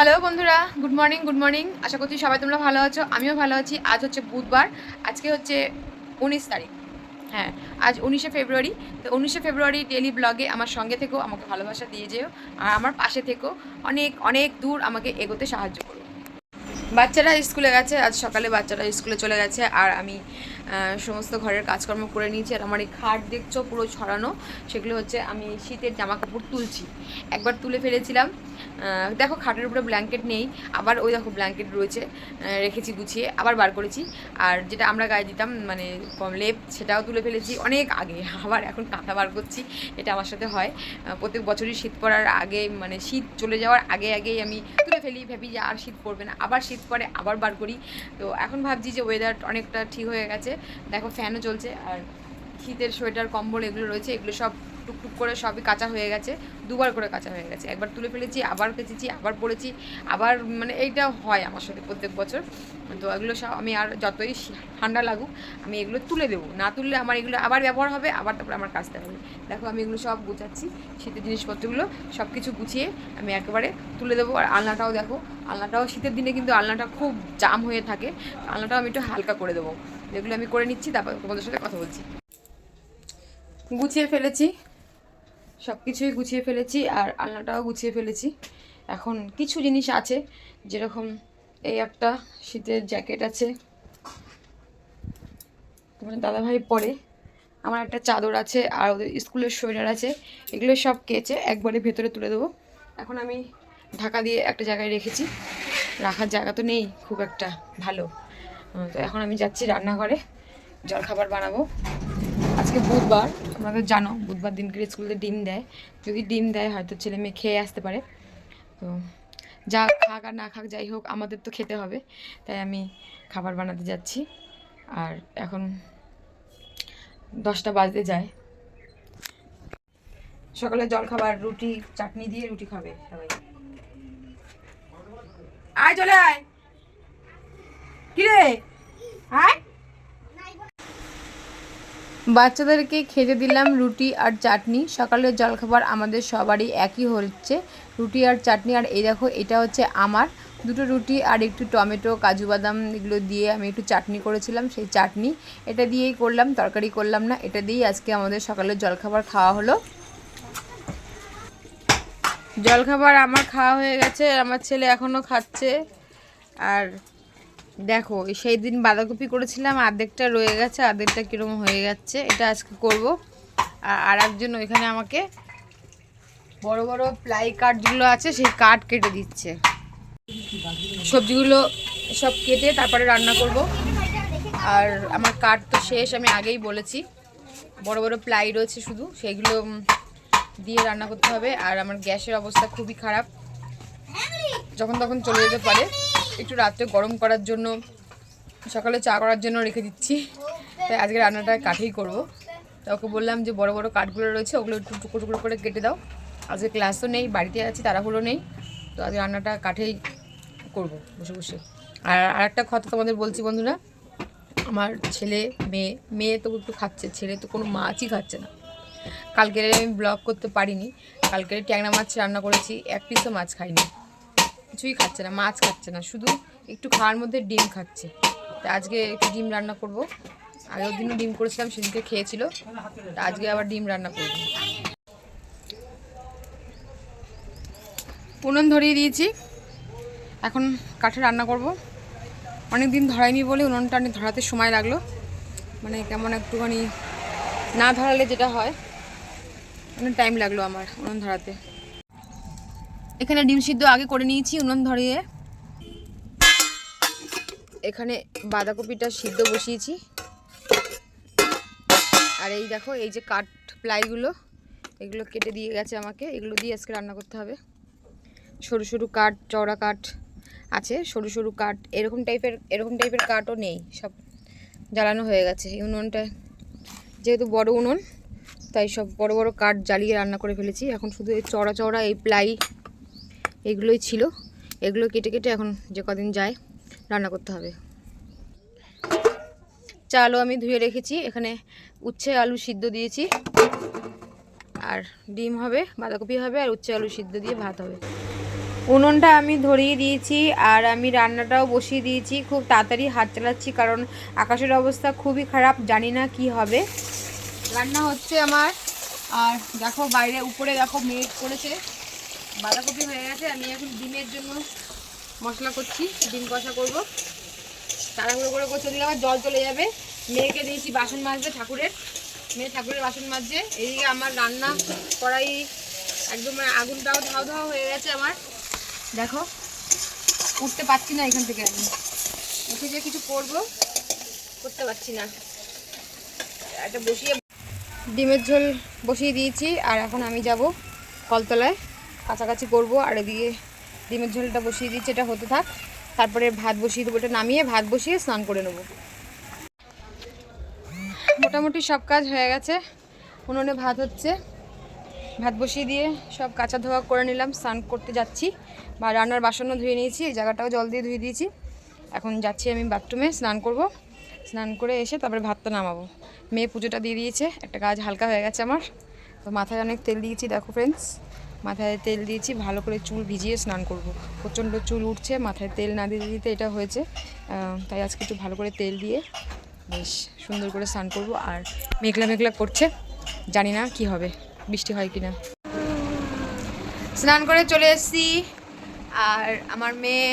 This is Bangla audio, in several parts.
হ্যালো বন্ধুরা, গুড মর্নিং গুড মর্নিং। আশা করছি সবাই তোমরা ভালো আছো, আমিও ভালো আছি। আজ হচ্ছে বুধবার, আজকে হচ্ছে উনিশ তারিখ। হ্যাঁ আজ উনিশে ফেব্রুয়ারি। তো উনিশে ফেব্রুয়ারি ডেলি ব্লগে আমার সঙ্গে থেকেও আমাকে ভালোবাসা দিয়ে যেও, আর আমার পাশে থেকেও অনেক অনেক দূর আমাকে এগোতে সাহায্য করো। বাচ্চারা স্কুলে গেছে, আজ সকালে বাচ্চারা স্কুলে চলে গেছে, আর আমি সমস্ত ঘরের কাজকর্ম করে নিয়েছি আর আমার এই খাট দেখছ পুরো ছড়ানো, সেগুলো হচ্ছে আমি শীতের জামা কাপড় তুলছি। একবার তুলে ফেলেছিলাম। দেখো খাটের উপরে ব্ল্যাঙ্কেট নেই, আবার ওই দেখো ব্ল্যাঙ্কেট রয়েছে রেখেছি গুছিয়ে, আবার বার করেছি। আর যেটা আমরা গায়ে দিতাম মানে লেপ, সেটাও তুলে ফেলেছি অনেক আগে, আবার এখন কাঁথা বার করছি, এটা আমার সাথে হয়। প্রত্যেক বছরই শীত পড়ার আগে মানে শীত চলে যাওয়ার আগে আগেই আমি তুলে ফেলি, ভাবি যে আর শীত পড়বে না, আবার শীত পরে আবার বার করি। তো এখন ভাবছি যে ওয়েদার অনেকটা ঠিক হয়ে গেছে। দেখো ফ্যানও চলছে আর শীতের সোয়েটার কম্বল এগুলো রয়েছে এগুলো সব টুকটুক করে সবই কাঁচা হয়ে গেছে, দুবার করে কাঁচা হয়ে গেছে। একবার তুলে ফেলেছি, আবার কেচেছি, আবার পড়েছি, আবার মানে এইটা হয় আমার সাথে প্রত্যেক বছর। তো এগুলো সব আমি আর যতই ঠান্ডা লাগুক, আমি এগুলো তুলে দেবো। না তুললে আমার এগুলো আবার ব্যবহার হবে, আবার তারপরে আমার কাজতে হবে। দেখো আমি এগুলো সব গুছাচ্ছি, শীতের জিনিসপত্রগুলো সব কিছু গুছিয়ে আমি একেবারে তুলে দেবো। আর আলনাটাও দেখো, আলনাটাও শীতের দিনে কিন্তু আলনাটা খুব জাম হয়ে থাকে, আলনাটাও আমি একটু হালকা করে দেবো। যেগুলো আমি করে নিচ্ছি, তারপর তোমাদের সাথে কথা বলছি। গুছিয়ে ফেলেছি সব কিছুই গুছিয়ে ফেলেছি আর আলনাটাও গুছিয়ে ফেলেছি। এখন কিছু জিনিস আছে, যেরকম এই একটা শীতের জ্যাকেট আছে। তোমার দাদাভাই পরে। আমার একটা চাদর আছে আর ওদের স্কুলের সোয়েটার আছে। এগুলো সব কেচে একবারে ভেতরে তুলে দেবো। এখন আমি ঢাকা দিয়ে একটা জায়গায় রেখেছি। রাখার জায়গা তো নেই, খুব একটা ভালো। তো এখন আমি যাচ্ছি রান্নাঘরে। জলখাবার বানাবো। আজকে বুধবার। তোমরা তো জানো, বুধবার দিনকে স্কুলে ডিম দেয়। যদি ডিম দেয়, হয়তো ছেলে মেয়ে খেয়ে আসতে পারে। তো যা খাক আর না খাক, যাই হোক, আমাদের তো খেতে হবে। তাই আমি খাবার বানাতে যাচ্ছি। আর এখন দশটা বাজতে যায়। সকালে জল খাবার, রুটি, চাটনি দিয়ে রুটি খাবে সবাই। আয় চলে আয়। কিরে আয়। বাচ্চাদেরকে খেতে দিলাম রুটি আর চাটনি। সকালের জলখাবার আমাদের সবারই একই হচ্ছে, রুটি আর চাটনি। আর এই দেখো, এটা হচ্ছে আমার। দুটো রুটি আর একটু টমেটো, কাজু বাদাম এগুলো দিয়ে আমি একটু চাটনি করেছিলাম। সেই চাটনি এটা দিয়েই করলাম, তরকারি করলাম না, এটা দিয়েই আজকে আমাদের সকালের জলখাবার খাওয়া হলো। জলখাবার আমার খাওয়া হয়ে গেছে আমার ছেলে এখনও খাচ্ছে। আর দেখো, সেই দিন বাঁধাকপি করেছিলাম অর্ধেকটা রয়ে গেছে অর্ধেকটা কীরকম হয়ে যাচ্ছে, এটা আজকে করব। আর আর একজন ওইখানে আমাকে বড় বড় প্লাই কাঠগুলো আছে, সেই কাঠ কেটে দিচ্ছে। সবজিগুলো সব কেটে তারপরে রান্না করব। আর আমার কাঠ তো শেষ, আমি আগেই বলেছি। বড় বড় প্লাই রয়েছে শুধু, সেইগুলো দিয়ে রান্না করতে হবে। আর আমার গ্যাসের অবস্থা খুবই খারাপ। যখন তখন চলে যেতে পারে। একটু রাত্রে গরম করার জন্য, সকালে চা করার জন্য রেখে দিচ্ছি। তাই আজকে রান্নাটা কাঠেই করব। তা ওকে বললাম যে বড় বড় কাঠগুলো রয়েছে, ওগুলো একটু টুকরো টুকরো করে কেটে দাও। আজকে ক্লাসও নেই, বাড়িতে আছি, তাড়াহুড়ো নেই। তো আজকে রান্নাটা কাঠেই করব বসে বসে। আর আরেকটা কথা তোমাদের বলছি বন্ধুরা, আমার ছেলে, মেয়ে মেয়ে তো একটু খাচ্ছে, ছেলে তো কোনো মাছই খাচ্ছে না। কালকে আমি ব্লগ করতে পারিনি কালকে ট্যাংরা মাছ রান্না করেছি, এক পিসও মাছ খাইনি। কিছুই খাচ্ছে না, মাছ খাচ্ছে না, শুধু একটু খাওয়ার মধ্যে ডিম খাচ্ছে। তা আজকে একটু ডিম রান্না করব। আগের দিনও ডিম করেছিলাম, সেদিনকে খেয়েছিল। তা আজকে আবার ডিম রান্না করব। উনুন ধরিয়ে দিয়েছি। এখন কাঠে রান্না করব। অনেক দিন ধরাইনি বলে উনুনটা অনেক ধরাতে সময় লাগল। মানে কেমন একটুখানি না ধরালে যেটা হয়, অনেক টাইম লাগল আমার উনুন ধরাতে। এখানে ডিম সিদ্ধ আগে করে নিয়েছি, উনুন ধরিয়ে। এখানে বাঁধাকপিটা সিদ্ধ বসিয়েছি। আর এই দেখো, এই যে কাঠ প্লাইগুলো, এগুলো কেটে দিয়ে গেছে আমাকে, এগুলো দিয়ে আজকে রান্না করতে হবে। সরু সরু কাঠ, চওড়া কাঠ আছে, সরু সরু কাঠ, এরকম টাইপের এরকম টাইপের কাঠও নেই, সব জ্বালানো হয়ে গেছে। এই উনুনটা যেহেতু বড় উনুন, তাই সব বড় বড় কাঠ জ্বালিয়ে রান্না করে ফেলেছি। এখন শুধু এই চড়া চড়া এই প্লাই এগুলোই ছিল। এগুলো কেটে কেটে এখন যে কদিন যায়, রান্না করতে হবে। চালও আমি ধুয়ে রেখেছি। এখানে উচ্ছে, আলু সিদ্ধ দিয়েছি। আর ডিম হবে, বাঁধাকপি হবে, আর উচ্ছে, আলু সিদ্ধ দিয়ে ভাত হবে। উনুনটা আমি ধরিয়ে দিয়েছি আর আমি রান্নাটাও বসিয়ে দিয়েছি। খুব তাড়াতাড়ি হাত চালাচ্ছি কারণ আকাশের অবস্থা খুবই খারাপ, জানি না কি হবে। রান্না হচ্ছে আমার। আর দেখো বাইরে উপরে দেখো মেঘ করেছে। বাঁধাকপি হয়ে গেছে, আমি এখন ডিমের জন্য মশলা করছি, ডিম কষা করব। তাড়াহুড়ো করে করছে ওদিকে আবার জল চলে যাবে। মেয়েকে দিয়েছি বাসন মাজতে ঠাকুরের। মেয়ে ঠাকুরের বাসন মাজছে। এদিকে আমার রান্না কড়াই একদম মানে আগুনটাও ধাও ধাও হয়ে গেছে আমার। দেখো, উঠতে পারছি না এখান থেকে আমি। উঠে যে কিছু করব, করতে পারছি না। একটা বসিয়ে ডিমের ঝোল বসিয়ে দিয়েছি, আর এখন আমি যাব কলতলায়। কাছাকাছি করব, আর এদিকে ডিমের ঝোলটা বসিয়ে দিয়েছি এটা হতে থাক। তারপরে ভাত বসিয়ে দেবো, এটা নামিয়ে ভাত বসিয়ে স্নান করে নেব। মোটামুটি সব কাজ হয়ে গেছে, উনুনে ভাত হচ্ছে। ভাত বসিয়ে দিয়ে সব কাঁচা ধোয়া করে নিলাম, স্নান করতে যাচ্ছি। বা রান্নার বাসনও ধুয়ে নিয়েছি, এই জায়গাটাও জল দিয়ে ধুয়ে দিয়েছি। এখন যাচ্ছি আমি বাথরুমে, স্নান করব। স্নান করে এসে তারপরে ভাতটা নামাবো। মেয়ে পুজোটা দিয়ে দিয়েছে, একটা কাজ হালকা হয়ে গেছে আমার। তো মাথায় অনেক তেল দিয়েছি, দেখো ফ্রেন্ডস মাথায় তেল দিয়েছি, ভালো করে চুল ভিজিয়ে স্নান করব। প্রচণ্ড চুল উঠছে, মাথায় তেল না দিয়ে দিতে এটা হয়েছে। তাই আজকে একটু ভালো করে তেল দিয়ে বেশ সুন্দর করে স্নান করব। আর মেঘলা মেঘলা করছে, জানি না কি হবে, বৃষ্টি হয় কি না স্নান করে চলে এসেছি। আর আমার মেয়ে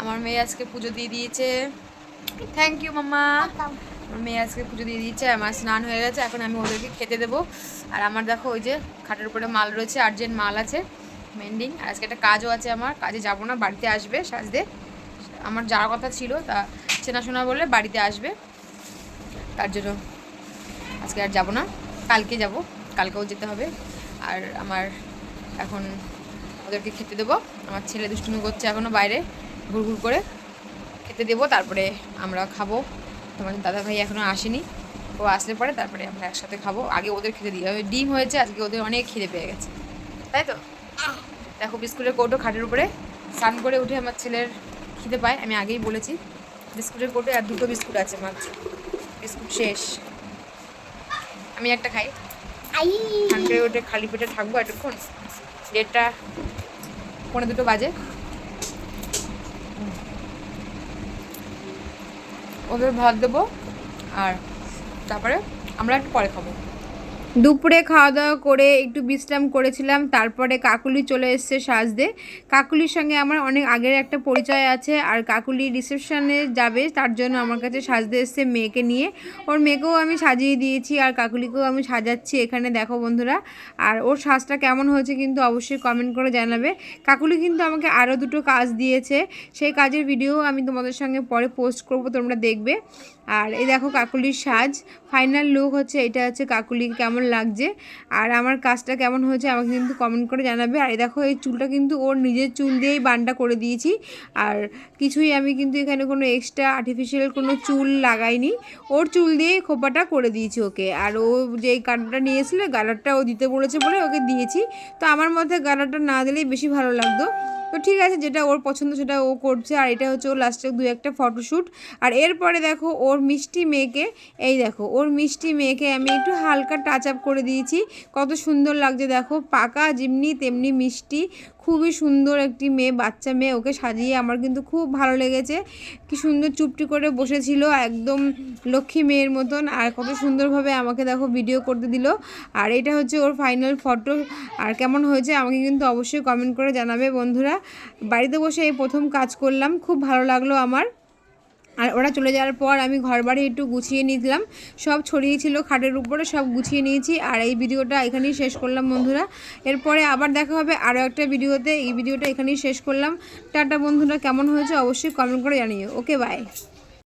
আমার মেয়ে আজকে পুজো দিয়ে দিয়েছে। Thank you mamma. মেয়ে আজকে পুজো দিয়ে দিয়েছে আমার স্নান হয়ে গেছে, এখন আমি ওদেরকে খেতে দেবো। আর আমার দেখো ওই যে খাটের উপরে মাল রয়েছে, আর্জেন্ট মাল আছে মেন্ডিং আর আজকে একটা কাজও আছে আমার, কাজে যাব না, বাড়িতে আসবে সাজদে আমার যাওয়ার কথা ছিল, তা চেনাশোনা বলে বাড়িতে আসবে, তার জন্য আজকে আর যাব না। কালকে যাব, কালকেও যেতে হবে। আর আমার এখন ওদেরকে খেতে দেবো। আমার ছেলে দুষ্টুমি করছে এখনও বাইরে, ঘুরঘুর করে। খেতে দেবো, তারপরে আমরা খাব। তোমাদের দাদা ভাই এখনও আসেনি। ও আসলে পরে তারপরে আমরা একসাথে খাব। আগে ওদের খেতে দিই। হবে ডিম হয়েছে আজকে ওদের অনেক খিদে পেয়ে গেছে। তাই তো? দেখো বিস্কুটের কৌটো খাটের উপরে স্নান করে উঠে আমার ছেলের খিদে পায়। আমি আগেই বলেছি বিস্কুটের কৌটো আর দুটো বিস্কুট আছে মাত্র। বিস্কুট শেষ। আমি একটা খাই। স্নান করে উঠে খালি পেটে থাকব এতক্ষণ। দেড়টা পনেরো দুটো বাজে। ওদের ভাত দেবো আর তারপরে আমরা একটু পরে খাব। দুপুরে খাওয়া দাওয়া করে একটু বিশ্রাম করেছিলাম, তারপরে কাকুলি চলে এসছে সাজদে কাকুলির সঙ্গে আমার অনেক আগের একটা পরিচয় আছে, আর কাকুলি রিসেপশানে যাবে, তার জন্য আমার কাছে সাজতে এসছে মেয়েকে নিয়ে। ওর মেয়েকেও আমি সাজিয়ে দিয়েছি, আর কাকুলিকেও আমি সাজাচ্ছি এখানে, দেখো বন্ধুরা। আর ওর সাজটা কেমন হয়েছে কিন্তু অবশ্যই কমেন্ট করে জানাবে। কাকুলি কিন্তু আমাকে আরও দুটো কাজ দিয়েছে, সেই কাজের ভিডিও আমি তোমাদের সঙ্গে পরে পোস্ট করব, তোমরা দেখবে। আর এই দেখো কাকুলির সাজ ফাইনাল লুক হচ্ছে, এটা হচ্ছে কাকুলি কেমন লাগছে। আর আমার কাজটা কেমন হয়েছে আমাকে কিন্তু কমেন্ট করে জানাবে। আর দেখো, এই চুলটা কিন্তু ওর নিজের চুল দিয়েই বানটা করে দিয়েছি। আর কিছুই আমি কিন্তু এখানে কোনো এক্সট্রা আর্টিফিশিয়াল কোনো চুল লাগাইনি। ওর চুল দিয়েই খোপাটা করে দিয়েছি ওকে। আর ও যে গালারটা নিয়েছিল, গালারটা ও দিতে বলেছে বলে ওকে দিয়েছি। তো আমার মধ্যে গালারটা না দিলেই বেশি ভালো লাগতো। তো ঠিক আছে, যেটা ওর পছন্দ সেটা ও করছে। আর এটা হচ্ছে ওর লাস্টে দু একটা ফটোশ্যুট আর এরপরে দেখো, ওর মিষ্টি মেয়েকে, এই দেখো, ওর মিষ্টি মেয়েকে আমি একটু হালকা টাচ করে দিয়েছি। কত সুন্দর লাগছে দেখো, পাকা যেমনি তেমনি মিষ্টি। খুবই সুন্দর একটি মেয়ে, বাচ্চা মেয়ে, ওকে সাজিয়ে আমার কিন্তু খুব ভালো লেগেছে। কি সুন্দর চুপটি করে বসেছিল, একদম লক্ষ্মী মেয়ের মতন। আর কত সুন্দরভাবে আমাকে দেখো ভিডিও করতে দিল। আর এটা হচ্ছে ওর ফাইনাল ফটো আর কেমন হয়েছে আমাকে কিন্তু অবশ্যই কমেন্ট করে জানাবে বন্ধুরা। বাড়িতে বসে এই প্রথম কাজ করলাম, খুব ভালো লাগল আমার। আর ওরা চলে যাওয়ার পর আমি ঘর বাড়ি একটু গুছিয়ে নিলাম সব ছড়িয়েছিল খাটের উপরে, সব গুছিয়ে নিয়েছি। আর এই ভিডিওটা এখানেই শেষ করলাম বন্ধুরা। এরপরে আবার দেখা হবে আরও একটা ভিডিওতে। এই ভিডিওটা এখানেই শেষ করলাম। টাটা বন্ধুরা, কেমন হয়েছে অবশ্যই কমেন্ট করে জানিও। Okay bye